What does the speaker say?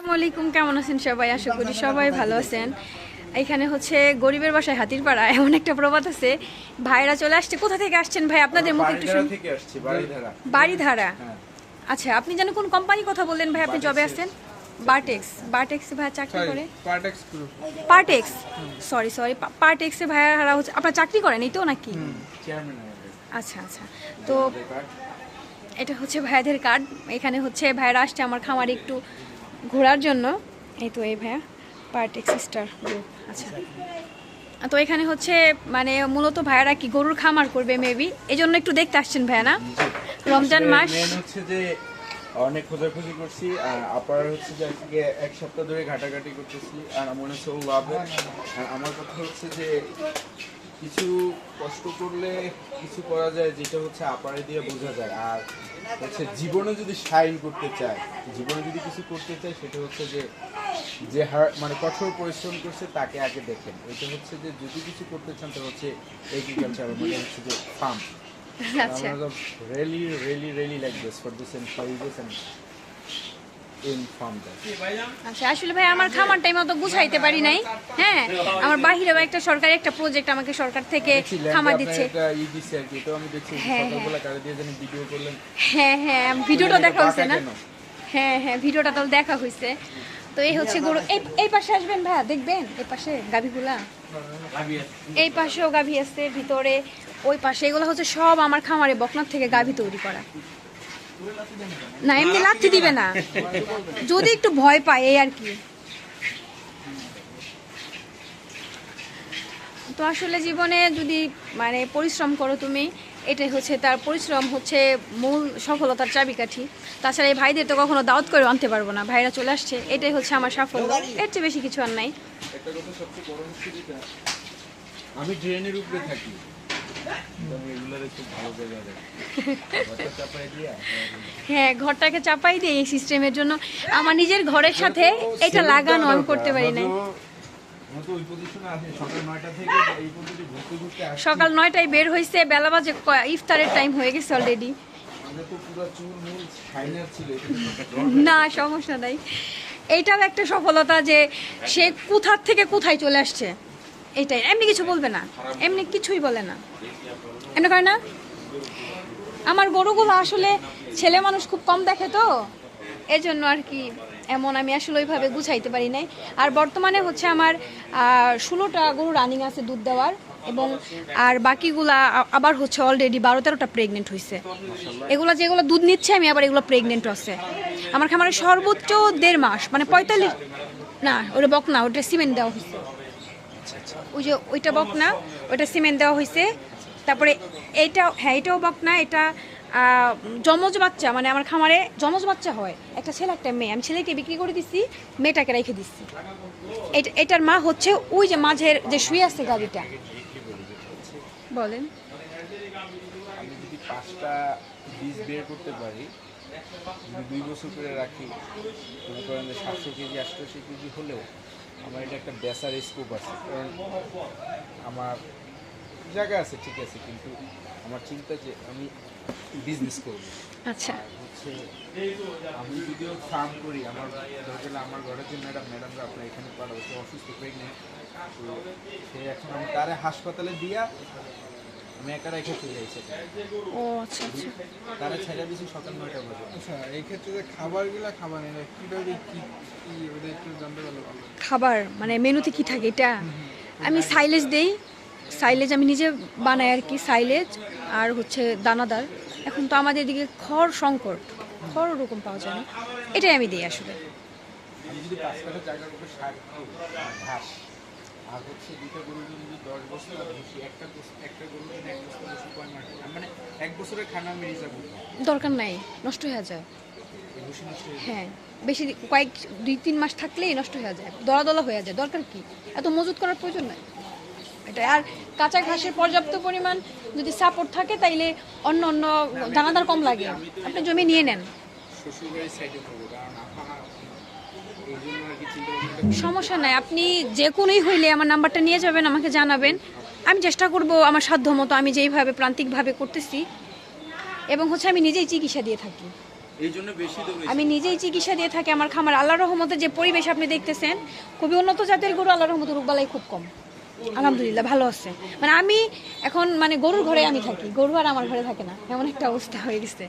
আসসালামু আলাইকুম কেমন আছেন সবাই? আশা করি সবাই ভালো আছেন। এখানে হচ্ছে গরিবের বাসায় হাতির পাড়া এমন একটা প্রবাদ আছে। ভাইরা চলে আসছে কোথা থেকে আসছেন ভাই? আপনাদের মুখে একটু বাড়িধারা শুনি বাড়িধারা বাড়িধারা হ্যাঁ। আচ্ছা আপনি যেন কোন কোম্পানি কথা বললেন ভাই আপনি জবে আছেন বারটেক্স। বারটেক্স ভাই চাকরি করে? পার্টেক্স সরি সরি পার্টেক্সে ভাইয়ারা হচ্ছে আপনার চাকরি করেন এই তো নাকি? আচ্ছা আচ্ছা। তো এটা হচ্ছে ভাইয়াদের কার্ড এখানে হচ্ছে ভাইয়ারা আসছে আমার খামারে একটু ঘোরার জন্য। এই তো এই ভাইয়া পার্টেক সিস্টার গ্রুপ আচ্ছা। তো এখানে হচ্ছে মানে মূলত ভাইয়ারা কি গরুর খামার করবে মেবি এই জন্য একটু দেখতে আসছেন ভাইয়া না? রমজান মাস। হচ্ছে যে অনেক খোঁজাখুঁজি করছি আর আপার হচ্ছে যে আজকে এক সপ্তাহ ধরে ঘাটাঘাটি করতেছি আর মনে হচ্ছে ও আর আমার কথা হচ্ছে যে কিছু কষ্ট করলে কিছু করা যায় যেটা হচ্ছে আপারে দিয়ে বোঝা যায়। আর হচ্ছে জীবনে যদি শাইন করতে চায় জীবনে যদি কিছু করতে চায় সেটা হচ্ছে যে যে হার- মানে কঠোর পরিশ্রম করছে তাকে আগে দেখেন। এটা হচ্ছে যে যদি কিছু করতে চান তো হচ্ছে এগ্রিকালচার মানে হচ্ছে যে ফার্ম আচ্ছা। Really really like this for this employees and in farm there. আচ্ছা আসলে ভাই আমার খামার টাইম অত গুছাইতে পারি নাই। হ্যাঁ আমার বাহিরেও একটা সরকারি একটা প্রজেক্ট আমাকে সরকার থেকে খামার দিচ্ছে। একটা ই দিছে আর কি, এটাও আমি দেখছি হ্যাঁ, করলেন। হ্যাঁ হ্যাঁ ভিডিওটা দেখা হয়েছে না? হ্যাঁ হ্যাঁ ভিডিওটা তো দেখা হয়েছে তো এই হচ্ছে গরু এই এই পাশে আসবেন ভাইয়া দেখবেন এই পাশে গাভীগুলা। এই পাশেও গাভী আছে ভিতরে ওই পাশে। এগুলো হচ্ছে সব আমার খামারে বকনার থেকে গাভী তৈরি করা। না, এমনি লাথি দিবে না। যদি একটু ভয় পায়, এই আর কি। তো আসলে জীবনে যদি মানে পরিশ্রম করো তুমি, এটাই হচ্ছে তার পরিশ্রম হচ্ছে মূল সফলতার চাবিকাঠি। তাছাড়া এই ভাইদের তো কখনো দাওয়াত করে আনতে পারব না। ভাইরা চলে আসছে, এটাই হচ্ছে আমার সাফল্য। এর চেয়ে বেশি কিছু আর নাই। আমি ড্রেনের উপরে থাকি। হ্যাঁ ঘরটাকে চাপাই দিই এই সিস্টেমের জন্য আমার নিজের ঘরের সাথে এটা লাগানো আমি করতে পারি আছি সকাল নয়টায় বের হয়েছে বেলা বাজে ইফতারের টাইম হয়ে গেছে অলরেডি না সমস্যা নাই। এইটাও একটা সফলতা যে সে কোথার থেকে কোথায় চলে আসছে। এটাই। এমনি কিছু বলবে না। এমনি কিছুই বলে না। এমনি করে না? আমার গরুগুলো আসলে ছেলে মানুষ খুব কম দেখে তো। এর জন্য আর কি এমন আমি আসলে ওইভাবে গুছাইতে পারি নাই। আর বর্তমানে হচ্ছে আমার ষোলোটা গরু রানিং আছে দুধ দেওয়ার এবং, আর বাকিগুলা আবার হচ্ছে অলরেডি বারো তেরোটা প্রেগনেন্ট হয়েছে এগুলো যেগুলো দুধ নিচ্ছে, আমি আবার এগুলো প্রেগনেন্ট আছে। আমার খামারে সর্বোচ্চ দেড় মাস মানে পঁয়তাল্লিশ, না ওটা বক না ওটা সিমেন্ট দেওয়া হয়েছে ওই যে ওইটা বক না ওইটা সিমেন্ট দেওয়া হয়েছে তারপরে এইটা হ্যাঁ এটাও বক না এটা জমজ বাচ্চা মানে আমার খামারে জমজ বাচ্চা হয়। একটা ছেলে একটা মেয়ে। আমি ছেলেকে বিক্রি করে দিচ্ছি মেয়েটাকে রেখে দিচ্ছি এটা এটার মা হচ্ছে ওই যে মাঝের যে শুয়ে আছে গাড়িটা। বলেন। আমি যদি পাঁচটা বীজ বের করতে পারি দুই বছর করে রাখি মনে করেন সাতশো কেজি আটশোশো কেজি হলেও আমার এটা একটা বেসার স্কোপ আছে। কারণ আমার জায়গা আছে ঠিক আছে কিন্তু আমার চিন্তা যে আমি বিজনেস করব। আচ্ছা। হচ্ছে আমি যদি ফার্ম করি আমার দরকার আমার ঘরের যে ম্যাডাম ম্যাডামরা আপনার এখানে পাঠাবো সে অসুস্থ প্রেগনেন্ট তো সে এখন আমি তারে হাসপাতালে দিয়া আমি একা রেখে চলে ও আচ্ছা আচ্ছা। তারা ছেড়ে দিয়েছি সকাল নয়টা বাজে। আচ্ছা এই ক্ষেত্রে যে খাবারগুলো খাবার এরা কীভাবে কি কি ওদের একটু জানতে পারলে খাবার মানে মেনুতে কি থাকে এটা? আমি সাইলেজ দেই। সাইলেজ আমি নিজে বানাই আর কি সাইলেজ আর হচ্ছে দানাদার। এখন তো আমাদের দিকে খড় সংকট খড় ওরকম পাওয়া যায় না। এটাই আমি দিই আসলে। যদি পাঁচ কাঠা জায়গার উপর ঘাস আর হচ্ছে দুইটা জন্য যদি দশ বছর ভুসি একটা একটা গরুর জন্য এক বছর কয় মাস আমি মানে এক বছরের খানা আমি রিজার্ভ দরকার নাই নষ্ট হয়ে যায়। হয়ে বেশি কয়েক দুই তিন মাস থাকলেই নষ্ট হয়ে যায় দলা দলা হয়ে যায়। দরকার কি? এত মজুত করার প্রয়োজন নাই। এটা আর কাঁচা ঘাসের পর্যাপ্ত পরিমাণ যদি সাপোর্ট থাকে তাইলে অন্য অন্য দানাদার কম লাগে। আপনি জমি নিয়ে নেন। শ্বশুরবাড়ির সাইডে করব কারণ আমার এই জন্য আর কি চিন্তা ভাবনাটা সমস্যা নাই, আপনি যে কোনোই হইলে আমার নাম্বারটা নিয়ে যাবেন, আমাকে জানাবেন। আমি চেষ্টা করব আমার সাধ্য মতো আমি যেইভাবে প্রান্তিকভাবে করতেছি। এবং হচ্ছে আমি নিজেই চিকিৎসা দিয়ে থাকি। আমি নিজেই চিকিৎসা দিয়ে থাকি, আমার খামার আল্লাহর রহমতে যে পরিবেশ আপনি দেখতেছেন, খুবই উন্নত জাতের গরু আল্লাহর রহমতে রোগবালাই খুব কম। আলহামদুলিল্লাহ, ভালো আছে। মানে আমি এখন মানে গরুর ঘরে আমি থাকি, গরু আর আমার ঘরে থাকে না, এমন একটা অবস্থা হয়ে গেছে।